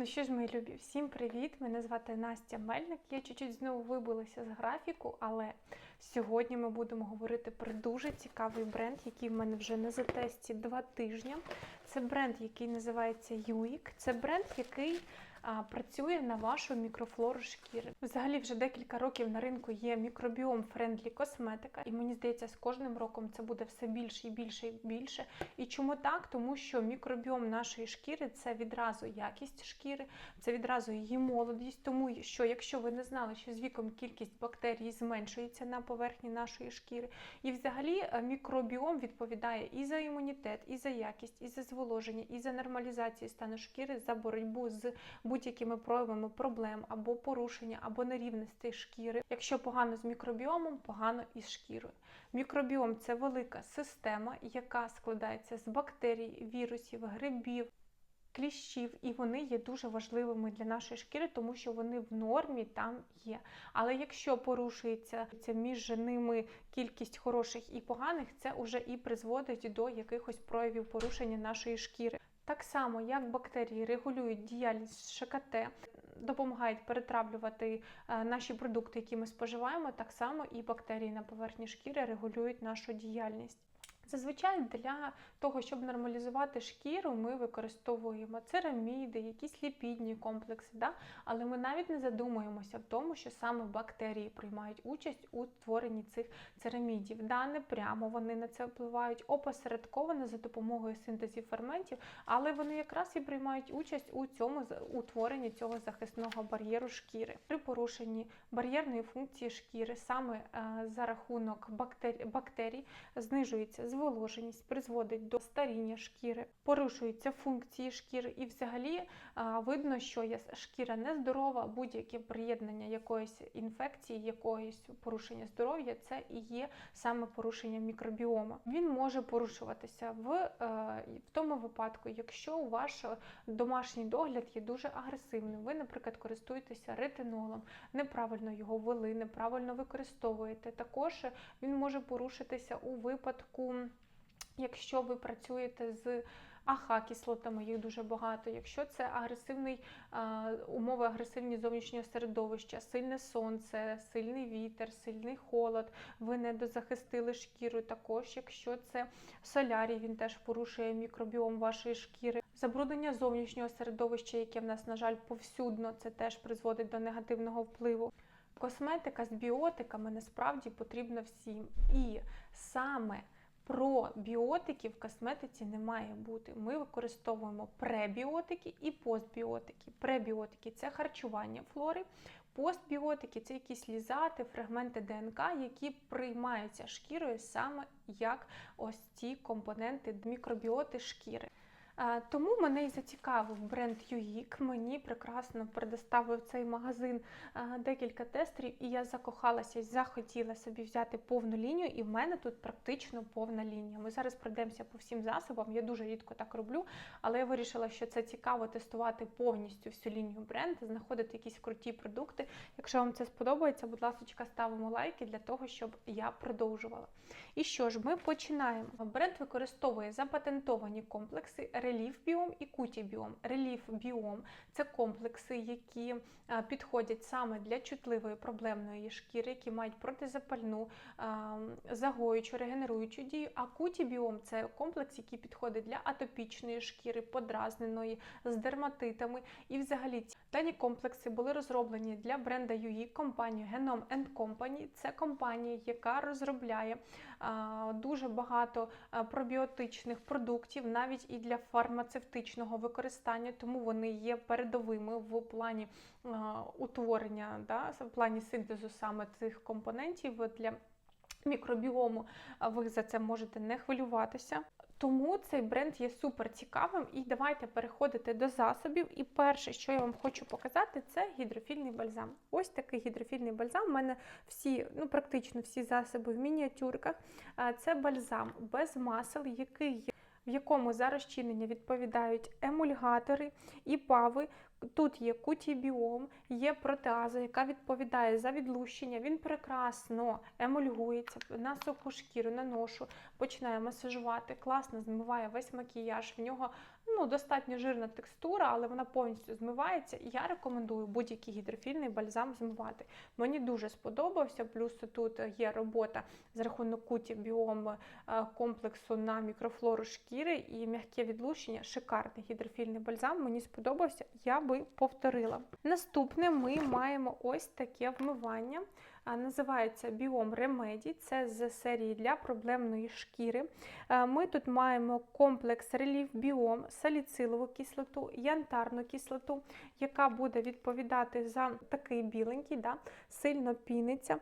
Ну що ж, мої любі, всім привіт! Мене звати Настя Мельник. Я чуть-чуть знову вибилася з графіку, але сьогодні ми будемо говорити про дуже цікавий бренд, який в мене вже на затесті два тижні. Це бренд, який називається Юїк. Це бренд, який працює на вашу мікрофлору шкіри. Взагалі, вже декілька років на ринку є мікробіом френдлі косметика, і мені здається, з кожним роком це буде все більше і більше і більше. І чому так? Тому що мікробіом нашої шкіри це відразу якість шкіри, це відразу її молодість. Тому що якщо ви не знали, що з віком кількість бактерій зменшується на поверхні нашої шкіри, і взагалі е, мікробіом відповідає і за імунітет, і за якість, і за зволоження, і за нормалізацію стану шкіри, за боротьбу з будь-якими проявами проблем або порушення, або нерівностей шкіри. Якщо погано з мікробіомом, погано із шкірою. Мікробіом це велика система, яка складається з бактерій, вірусів, грибів. Кліщів, і вони є дуже важливими для нашої шкіри, тому що вони в нормі там є. Але якщо порушується між ними кількість хороших і поганих, це вже і призводить до якихось проявів порушення нашої шкіри. Так само, як бактерії регулюють діяльність ШКТ, допомагають перетравлювати е, наші продукти, які ми споживаємо, так само і бактерії на поверхні шкіри регулюють нашу діяльність. Зазвичай для того, щоб нормалізувати шкіру, ми використовуємо цераміди, якісь ліпідні комплекси, да? але ми навіть не задумуємося в тому, що саме бактерії приймають участь у створенні цих церамідів. Да, не прямо вони на це впливають опосередковано за допомогою синтезів ферментів, але вони якраз і приймають участь у цьому утворенні цього захисного бар'єру шкіри. При порушенні бар'єрної функції шкіри саме е, за рахунок бактерій, бактерій знижується зволоженість, призводить до старіння шкіри, порушуються функції шкіри, і взагалі видно, що шкіра нездорова, будь-яке приєднання якоїсь інфекції, якоїсь порушення здоров'я, це і є саме порушення мікробіома. Він може порушуватися в, е, в тому випадку, якщо ваш домашній догляд є дуже агресивним. Ви, наприклад, користуєтеся ретинолом, неправильно його ввели, неправильно використовуєте. Також він може порушитися у випадку. Якщо ви працюєте з аха кислотами, їх дуже багато. Якщо це агресивний умови агресивні зовнішнього середовища, сильне сонце, сильний вітер, сильний холод, ви не дозахистили шкіру. Також, якщо це солярій, він теж порушує мікробіом вашої шкіри. Забруднення зовнішнього середовища, яке в нас, на жаль, повсюдно, це теж призводить до негативного впливу. Косметика з біотиками насправді потрібна всім. І саме Пробіотики в косметиці не має бути. Ми використовуємо пребіотики і постбіотики. Пребіотики це харчування флори, постбіотики це якісь лізати, фрагменти ДНК, які приймаються шкірою саме як ось ці компоненти мікробіоти шкіри. Тому мене і зацікавив бренд UIK. Мені прекрасно предоставив цей магазин декілька тестерів, і я закохалася захотіла собі взяти повну лінію, і в мене тут практично повна лінія. Ми зараз пройдемося по всім засобам. Я дуже рідко так роблю, але я вирішила, що це цікаво тестувати повністю всю лінію бренду, знаходити якісь круті продукти. Якщо вам це сподобається, будь ласка, ставимо лайки для того, щоб я продовжувала. І що ж, ми починаємо. Бренд використовує запатентовані комплекси. Реліф біом і куті біом. Реліф біом це комплекси, які підходять саме для чутливої проблемної шкіри, які мають протизапальну, загоючу, регенеруючу дію. А куті біом це комплекс, який підходить для атопічної шкіри, подразненої, з дерматитами. І взагалі дані комплекси були розроблені для бренда UI компанією Genome Company. Це компанія, яка розробляє дуже багато пробіотичних продуктів, навіть і для фармацевтичного використання, тому вони є передовими в плані е, утворення, да, в плані синтезу саме цих компонентів для мікробіому. Ви за це можете не хвилюватися. Тому цей бренд є супер цікавим. І давайте переходити до засобів. І перше, що я вам хочу показати, це гідрофільний бальзам. Ось такий гідрофільний бальзам. У мене всі, ну практично всі засоби в мініатюрках. Це бальзам без масел, який в якому за розчинення відповідають емульгатори і пави. Тут є кутібіом, є протеаза, яка відповідає за відлущення. Він прекрасно емульгується на суху шкіру, наношу, починає масажувати, класно змиває весь макіяж. В нього Ну, достатньо жирна текстура, але вона повністю змивається. І я рекомендую будь-який гідрофільний бальзам змивати. Мені дуже сподобався. Плюс тут є робота з рахунок куті біом е, комплексу на мікрофлору шкіри і м'яке відлучення. Шикарний гідрофільний бальзам. Мені сподобався, я би повторила. Наступне ми маємо ось таке вмивання. Називається Біом Remedy, це з серії для проблемної шкіри. Ми тут маємо комплекс Relief Біом, саліцилову кислоту, янтарну кислоту, яка буде відповідати за такий біленький, да, сильно піниться,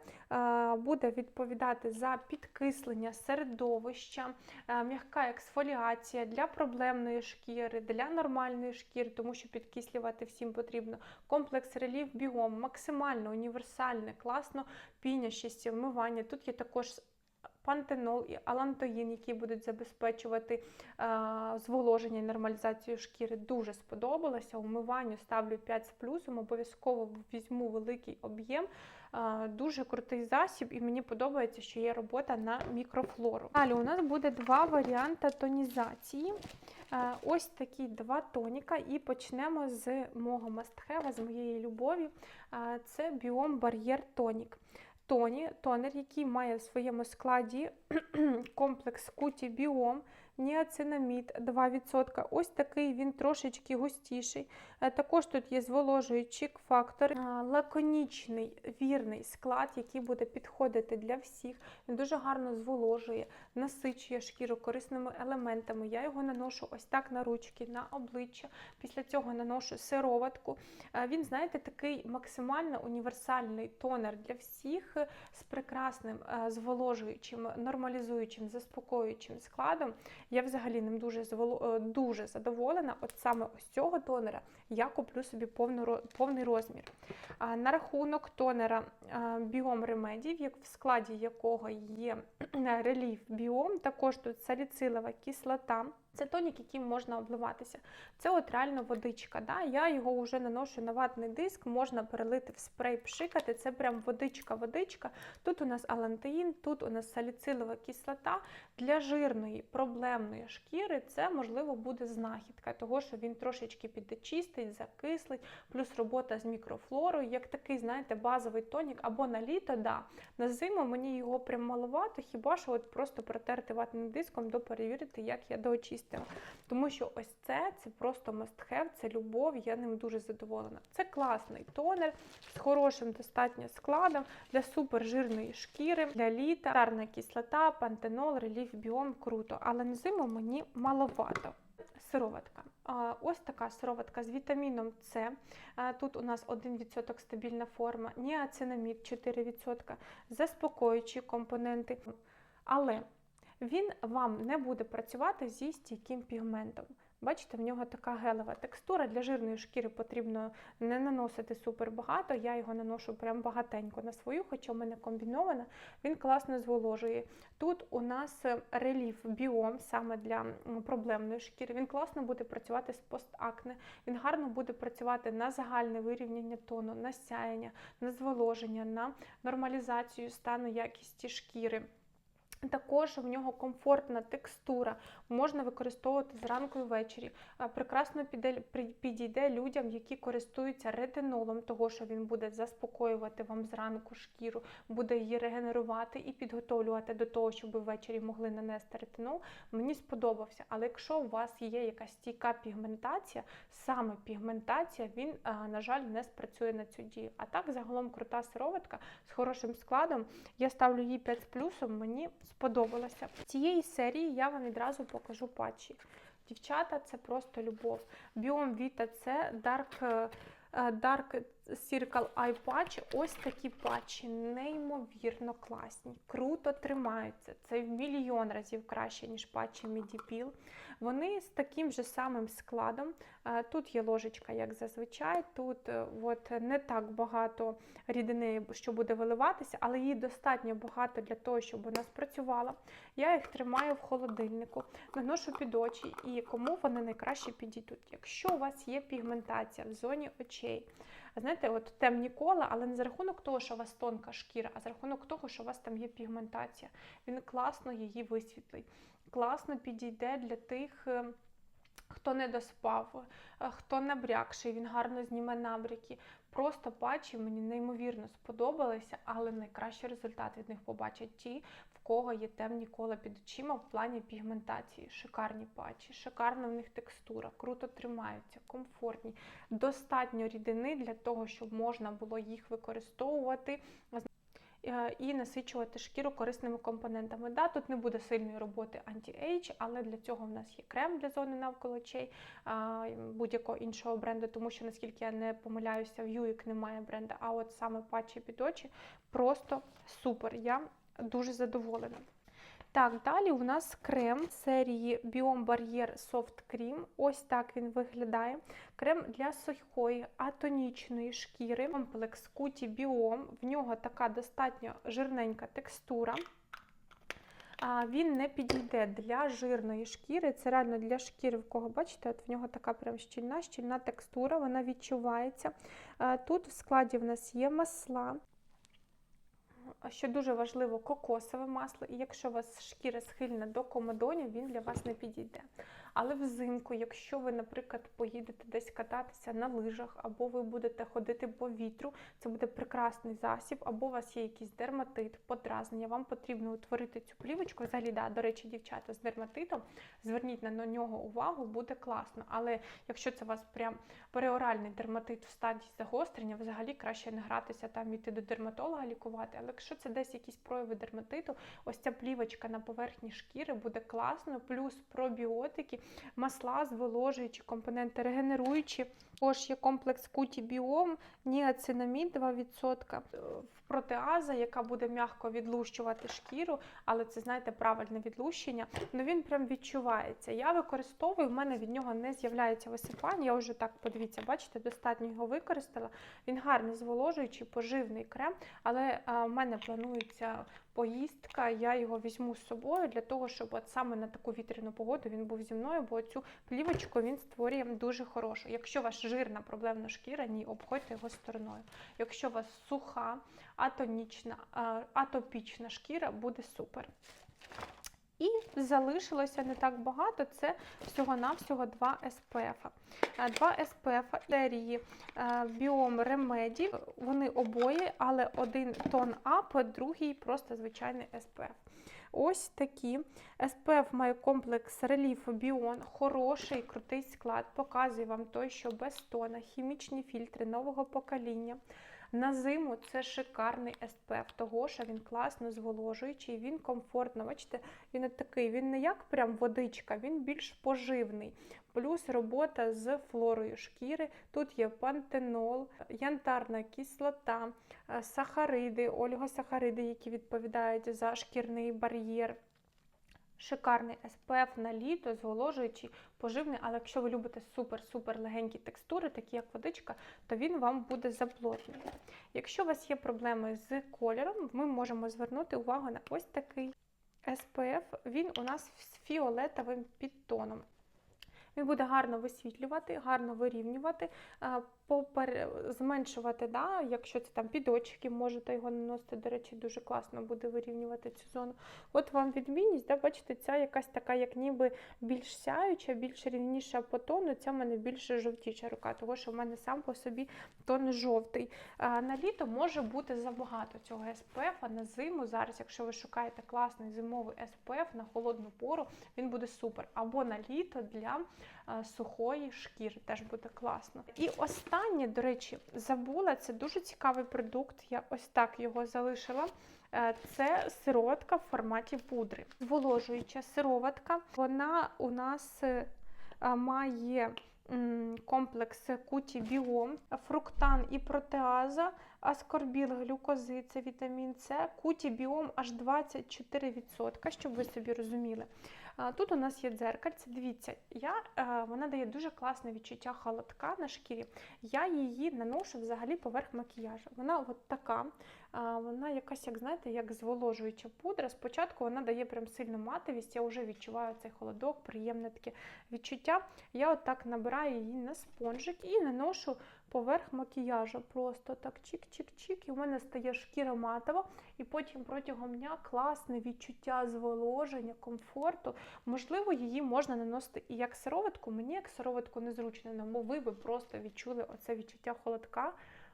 буде відповідати за підкислення середовища, м'яка ексфоліація для проблемної шкіри, для нормальної шкіри, тому що підкислювати всім потрібно. Комплекс Relief Біом максимально універсальне, класно пінящість, вмивання. Тут є також пантенол і алантоїн, які будуть забезпечувати зволоження і нормалізацію шкіри. Дуже сподобалося. Умиванню ставлю 5 з плюсом, обов'язково візьму великий об'єм. Дуже крутий засіб, і мені подобається, що є робота на мікрофлору. Далі у нас буде два варіанти тонізації. Ось такі два тоніка, і почнемо з мого мастхева, з моєї любові. Це Біом Бар'єр Тонік. Тоні, тонер, який має в своєму складі комплекс куті біом, ніацинамід 2%. Ось такий він трошечки густіший. Е, Також тут є зволожуючий фактор, лаконічний вірний склад, який буде підходити для всіх. Він дуже гарно зволожує, насичує шкіру корисними елементами. Я його наношу ось так на ручки, на обличчя. Після цього наношу сироватку. Е, Він, знаєте, такий максимально універсальний тонер для всіх з прекрасним е, зволожуючим, нормалізуючим, заспокоюючим складом. Я взагалі ним дуже е, дуже задоволена. От саме ось цього тонера я куплю собі повну повний розмір. На рахунок тонера Біом ремедів, в складі якого є реліф біом, також тут саліцилова кислота. Це тонік, яким можна обливатися. Це от реально водичка. Да? Я його вже наношу на ватний диск, можна перелити в спрей, пшикати. Це прям водичка-водичка. Тут у нас алантеїн, тут у нас саліцилова кислота. Для жирної проблемної шкіри це можливо буде знахідка, того що він трошечки підчистить, закислить, плюс робота з мікрофлорою, як такий, знаєте, базовий тонік або на літо, да. На зиму мені його прям маловато, хіба що от просто протерти ватним диском, доперевірити, як я доочистила. Тому що ось це це просто must have, це любов, я ним дуже задоволена. Це класний тонер з хорошим достатньо складом для супержирної шкіри, для літа, тарна кислота, пантенол, реліф, біом круто, але на зиму мені маловато. Сироватка. Ось така сироватка з вітаміном С. Тут у нас 1% стабільна форма, ніацинамід 4%, заспокоюючі компоненти. Але він вам не буде працювати зі стійким пігментом. Бачите, в нього така гелева текстура. Для жирної шкіри потрібно не наносити супер багато. Я його наношу прям багатенько на свою, хоча в мене комбінована. Він класно зволожує. Тут у нас реліф біом саме для проблемної шкіри. Він класно буде працювати з постакне. Він гарно буде працювати на загальне вирівняння тону, на сяєння, на зволоження, на нормалізацію стану якісті шкіри. Також в нього комфортна текстура, можна використовувати зранку і ввечері. Прекрасно підійде людям, які користуються ретинолом, того що він буде заспокоювати вам зранку шкіру, буде її регенерувати і підготовлювати до того, щоб ви ввечері могли нанести ретинол. Мені сподобався. Але якщо у вас є якась стійка пігментація, саме пігментація, він, на жаль, не спрацює на цю дію. А так, загалом крута сироватка з хорошим складом. Я ставлю їй 5 з плюсом, мені сподобалося. В цієї серії я вам відразу покажу патчі. Дівчата, це просто любов. Біом Vita це Dark, е, е, Dark Circle Eye Patch. Ось такі патчі, неймовірно класні, круто тримаються. Це в мільйон разів краще, ніж патчі Medipil. Вони з таким же самим складом. Е, Тут є ложечка, як зазвичай. Тут е, от, не так багато рідини, що буде виливатися, але її достатньо багато для того, щоб вона спрацювала. Я їх тримаю в холодильнику, наношу під очі, і кому вони найкраще підійдуть. Якщо у вас є пігментація в зоні очей, знаєте, от темні кола, але не за рахунок того, що у вас тонка шкіра, а за рахунок того, що у вас там є пігментація. Він класно її висвітлить. Класно підійде для тих. Хто не доспав, е, хто набрякший, він гарно зніме набряки. Просто патчі мені неймовірно сподобалися, але найкращий результат від них побачать ті, в кого є темні кола під очима в плані пігментації. Шикарні патчі, шикарна в них текстура, круто тримаються, комфортні, достатньо рідини для того, щоб можна було їх використовувати. Е, І насичувати шкіру корисними компонентами. Да, тут не буде сильної роботи анті-ейдж, але для цього в нас є крем для зони навколо очей будь-якого іншого бренду, тому що, наскільки я не помиляюся, в Юїк немає бренду, а от саме патчі під очі просто супер. Я дуже задоволена. Так, далі у нас крем серії Biome Barrier Soft Cream. Ось так він виглядає. Крем для сухої атонічної шкіри. Комплекс Cutie Biome. В нього така достатньо жирненька текстура. Він не підійде для жирної шкіри. Це реально для шкіри, в кого бачите, от в нього така прям щільна, щільна текстура, вона відчувається. Тут в складі в нас є масла. Що дуже важливо, кокосове масло, і якщо у вас шкіра схильна до комедонів, він для вас не підійде. Але взимку, якщо ви, наприклад, поїдете десь кататися на лижах, або ви будете ходити по вітру, це буде прекрасний засіб, або у вас є якийсь дерматит, подразнення, вам потрібно утворити цю плівочку. Взагалі, да, до речі, дівчата з дерматитом, зверніть на нього увагу, буде класно. Але якщо це у вас прям переоральний дерматит в стадії загострення, взагалі краще не гратися там іти до дерматолога лікувати. Але якщо це десь якісь прояви дерматиту, ось ця плівочка на поверхні шкіри буде класно, плюс пробіотики, масла, зволожуючі компоненти, регенеруючі. Також є комплекс Куті Біом, ніацинамід 2%, в протеаза, яка буде м'яко відлущувати шкіру, але це, знаєте, правильне відлущення. Ну він прям відчувається. Я використовую, в мене від нього не з'являється висипання. Я вже так, подивіться, бачите, достатньо його використала. Він гарний зволожуючий, поживний крем, але а, в мене планується поїздка, я його візьму з собою для того, щоб от саме на таку вітряну погоду він був зі мною, бо цю плівочку він створює дуже хорошу. Якщо у вас жирна проблемна шкіра, ні, обходьте його стороною. Якщо у вас суха, атонічна, атопічна шкіра, буде супер. І залишилося не так багато, це всього-навсього 2 SPF. 2 SPF серії е, Biome Remedy, вони обоє, але один тон ап, другий просто звичайний SPF. Ось такі. SPF має комплекс Relief Bion, хороший, крутий склад, показує вам той, що без тона, хімічні фільтри нового покоління. На зиму це шикарний SPF, того що він класно зволожуючий, він комфортно. Бачите, він от такий, він не як прям водичка, він більш поживний. Плюс робота з флорою шкіри. Тут є пантенол, янтарна кислота, е, сахариди, олігосахариди, які відповідають за шкірний бар'єр. Шикарний SPF на літо, зволожуючий, поживний, але якщо ви любите супер-супер легенькі текстури, такі як водичка, то він вам буде заплотний. Якщо у вас є проблеми з кольором, ми можемо звернути увагу на ось такий SPF. Він у нас з фіолетовим підтоном. Він буде гарно висвітлювати, гарно вирівнювати, е, попер... зменшувати, да, якщо це там під очки, можете його наносити, до речі, дуже класно буде вирівнювати цю зону. От вам відмінність, да, бачите, ця якась така, як ніби більш сяюча, більш рівніша по тону, ця в мене більш жовтіча рука, тому що в мене сам по собі тон жовтий. А на літо може бути забагато цього SPF, а на зиму зараз, якщо ви шукаєте класний зимовий SPF на холодну пору, він буде супер. Або на літо для сухої шкіри теж буде класно. І останнє, до речі, забула, це дуже цікавий продукт. Я ось так його залишила. Е, Це сироватка в форматі пудри. Зволожуюча сироватка. Вона у нас е, має комплекс куті біом, фруктан і протеаза, аскорбіл, глюкози, це вітамін С, куті біом аж 24%, щоб ви собі розуміли. Тут у нас є дзеркальце. Дивіться, я, е, вона дає дуже класне відчуття холодка на шкірі. Я її наношу взагалі поверх макіяжу. Вона от така. Вона якась, як знаєте, як зволожуюча пудра. Спочатку вона дає прям сильну матовість, я вже відчуваю цей холодок, приємне таке відчуття. Я отак набираю її на спонжик і наношу поверх макіяжу. Просто так чик-чик-чик, і в мене стає шкіра матова, і потім протягом дня класне відчуття зволоження, комфорту. Можливо, її можна наносити і як сироватку. Мені як сироватку незручно, тому ви би просто відчули оце відчуття холодка,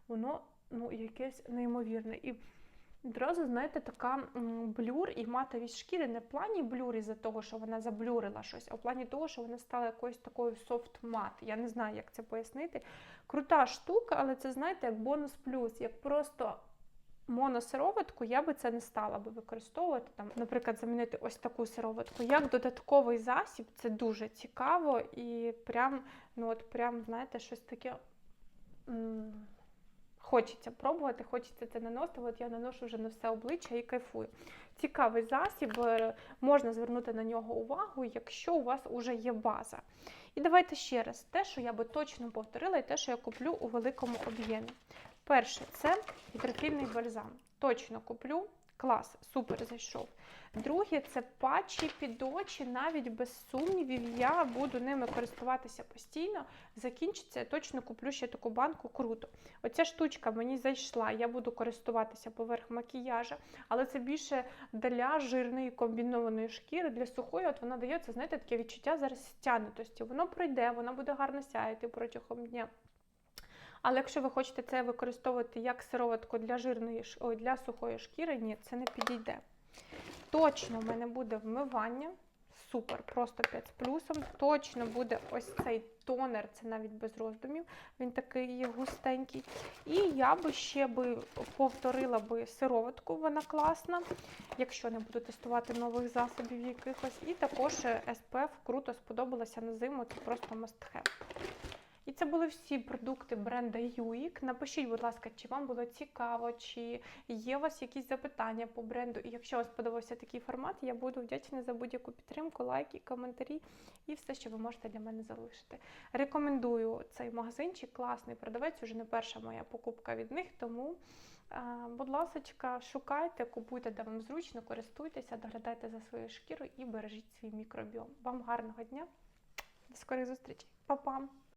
воно ну, якесь неймовірне. І одразу, знаєте, така блюр і матовість шкіри не в плані блюр із-за того, що вона заблюрила щось, а в плані того, що вона стала якоюсь такою софт-мат. Я не знаю, як це пояснити. Крута штука, але це, знаєте, як бонус плюс, як просто. Моносироватку я би це не стала би використовувати, там, наприклад, замінити ось таку сироватку. Як додатковий засіб, це дуже цікаво і прям, ну от прям, знаєте, щось таке хочеться пробувати, хочеться це наносити. От я наношу вже на все обличчя і кайфую. Цікавий засіб, е, можна звернути на нього увагу, якщо у вас вже є база. І давайте ще раз, те, що я би точно повторила, і те, що я куплю у великому об'ємі. Перше, це гідрофільний бальзам. Точно куплю. Клас, супер зайшов. Друге, це патчі під очі, навіть без сумнівів, я буду ними користуватися постійно. Закінчиться, я точно куплю ще таку банку, круто. Оця штучка мені зайшла, я буду користуватися поверх макіяжа, але це більше для жирної комбінованої шкіри, для сухої, от вона дає, це, знаєте, таке відчуття зараз стягнутості. Воно пройде, вона буде гарно сяяти протягом дня. Але якщо ви хочете це використовувати як сироватку для жирної ой, для сухої шкіри, ні, це не підійде. Точно в мене буде вмивання. Супер, просто 5 з плюсом. Точно буде ось цей тонер, це навіть без роздумів. Він такий густенький. І я би ще би повторила би сироватку, вона класна, якщо не буду тестувати нових засобів якихось. І також SPF круто сподобалося на зиму, це просто have. І це були всі продукти бренда Юїк. Напишіть, будь ласка, чи вам було цікаво, чи є у вас якісь запитання по бренду. І якщо вам сподобався такий формат, я буду вдячна за будь-яку підтримку, лайки, коментарі і все, що ви можете для мене залишити. Рекомендую цей магазинчик, класний продавець, уже не перша моя покупка від них, тому. Будь ласка, шукайте, купуйте, де вам зручно, користуйтеся, доглядайте за своєю шкірою і бережіть свій мікробіом. Вам гарного дня, до скорих зустрічей, Па-пам!